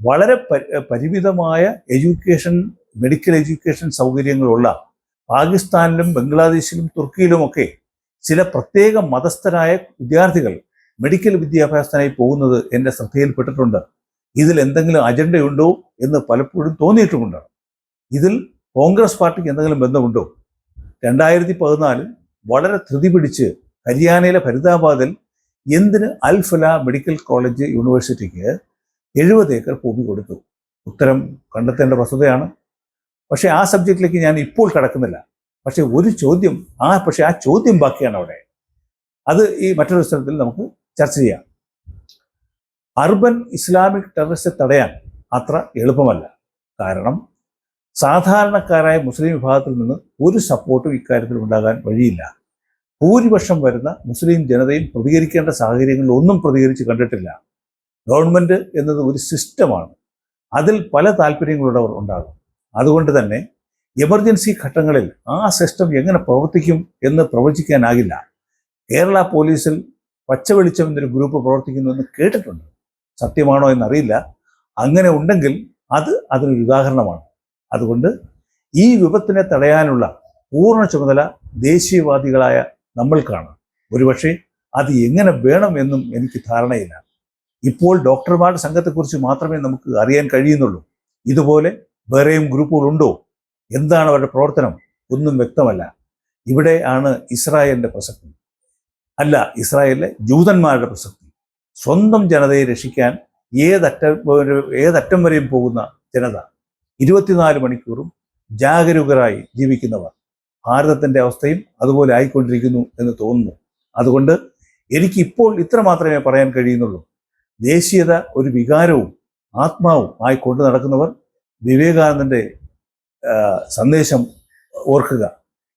വളരെ പരിമിതമായ education medical education സൗകര്യങ്ങളുള്ള പാകിസ്ഥാനിലും ബംഗ്ലാദേശിലും തുർക്കിയിലുമൊക്കെ ചില പ്രത്യേക മതസ്ഥരായ വിദ്യാർത്ഥികൾ മെഡിക്കൽ വിദ്യാഭ്യാസത്തിനായി പോകുന്നത് എന്റെ ശ്രദ്ധയിൽപ്പെട്ടിട്ടുണ്ട്. ഇതിൽ എന്തെങ്കിലും അജണ്ടയുണ്ടോ എന്ന് പലപ്പോഴും തോന്നിയിട്ടുമുണ്ട്. ഇതിൽ കോൺഗ്രസ് പാർട്ടിക്ക് എന്തെങ്കിലും ബന്ധമുണ്ടോ? രണ്ടായിരത്തി പതിനാലിൽ വളരെ ധൃതി പിടിച്ച് ഹരിയാനയിലെ ഫരീദാബാദിൽ എന്തിന് അൽഫല മെഡിക്കൽ കോളേജ് യൂണിവേഴ്സിറ്റിക്ക് എഴുപത് ഏക്കർ ഭൂമി കൊടുത്തു. ഉത്തരം കണ്ടെത്തേണ്ട വസ്തുതയാണ്. പക്ഷേ ആ സബ്ജക്റ്റിലേക്ക് ഞാൻ ഇപ്പോൾ കടക്കുന്നില്ല. പക്ഷേ ഒരു ചോദ്യം ആ പക്ഷേ ആ ചോദ്യം ബാക്കിയാണ് അവിടെ. അത് ഈ മറ്റൊരു സ്ഥലത്തിൽ നമുക്ക് ചർച്ച ചെയ്യാം. അർബൻ ഇസ്ലാമിക് ടെററിസ്റ്റ് തടയാൻ അത്ര എളുപ്പമല്ല. കാരണം സാധാരണക്കാരായ മുസ്ലിം വിഭാഗത്തിൽ നിന്ന് ഒരു സപ്പോർട്ടും ഇക്കാര്യത്തിൽ ഉണ്ടാകാൻ വഴിയില്ല. ഭൂരിപക്ഷം വരുന്ന മുസ്ലിം ജനതയും പ്രതികരിക്കേണ്ട സാഹചര്യങ്ങളിൽ ഒന്നും പ്രതികരിച്ച് കണ്ടിട്ടില്ല. ഗവൺമെന്റ് എന്നത് ഒരു സിസ്റ്റമാണ്. അതിൽ പല താല്പര്യങ്ങളുള്ളവർ ഉണ്ടാകും. അതുകൊണ്ട് തന്നെ എമർജൻസി ഘട്ടങ്ങളിൽ ആ സിസ്റ്റം എങ്ങനെ പ്രവർത്തിക്കും എന്ന് പ്രവചിക്കാനാകില്ല. കേരള പോലീസിൽ പച്ചവെളിച്ചം എന്നൊരു ഗ്രൂപ്പ് പ്രവർത്തിക്കുന്നുവെന്ന് കേട്ടിട്ടുണ്ട്. സത്യമാണോ എന്നറിയില്ല. അങ്ങനെ ഉണ്ടെങ്കിൽ അത് അതിനൊരു ഉദാഹരണമാണ്. അതുകൊണ്ട് ഈ വിപത്തിനെ തടയാനുള്ള പൂർണ ചുമതല ദേശീയവാദികളായ നമ്മൾക്കാണ് ഒരുപക്ഷെ അത് എങ്ങനെ വേണം എന്നും എനിക്ക് ധാരണയില്ല. ഇപ്പോൾ ഡോക്ടർമാരുടെ സംഘത്തെക്കുറിച്ച് മാത്രമേ നമുക്ക് അറിയാൻ കഴിയുന്നുള്ളൂ. ഇതുപോലെ വേറെയും ഗ്രൂപ്പുകളുണ്ടോ? എന്താണ് അവരുടെ പ്രവർത്തനം? ഒന്നും വ്യക്തമല്ല. ഇവിടെ ആണ് ഇസ്രായേലിന്റെ പ്രസക്തി. അല്ല ഇസ്രായേലിലെ ജൂതന്മാരുടെ പ്രസക്തി. സ്വന്തം ജനതയെ രക്ഷിക്കാൻ ഏതറ്റം ഏതറ്റം വരെയും പോകുന്ന ജനത. ഇരുപത്തിനാല് മണിക്കൂറും ജാഗരൂകരായി ജീവിക്കുന്നവർ. ഭാരതത്തിന്റെ അവസ്ഥയും അതുപോലെ ആയിക്കൊണ്ടിരിക്കുന്നു എന്ന് തോന്നുന്നു. അതുകൊണ്ട് എനിക്കിപ്പോൾ ഇത്ര മാത്രമേ പറയാൻ കഴിയുന്നുള്ളൂ. ദേശീയത ഒരു വികാരവും ആത്മാവും ആയി കൊണ്ടു നടക്കുന്നവർ വിവേകാനന്ദന്റെ സന്ദേശം ഓർക്കുക.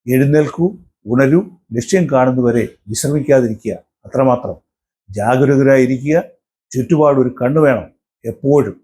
എഴുന്നേൽക്കൂ ഉണരൂ ലക്ഷ്യം കാണുന്നവരെ വിശ്രമിക്കാതിരിക്കുക അത്രമാത്രം. ജാഗരൂകരായിരിക്കുക ചുറ്റുപാടൊരു കണ്ണു വേണം എപ്പോഴും.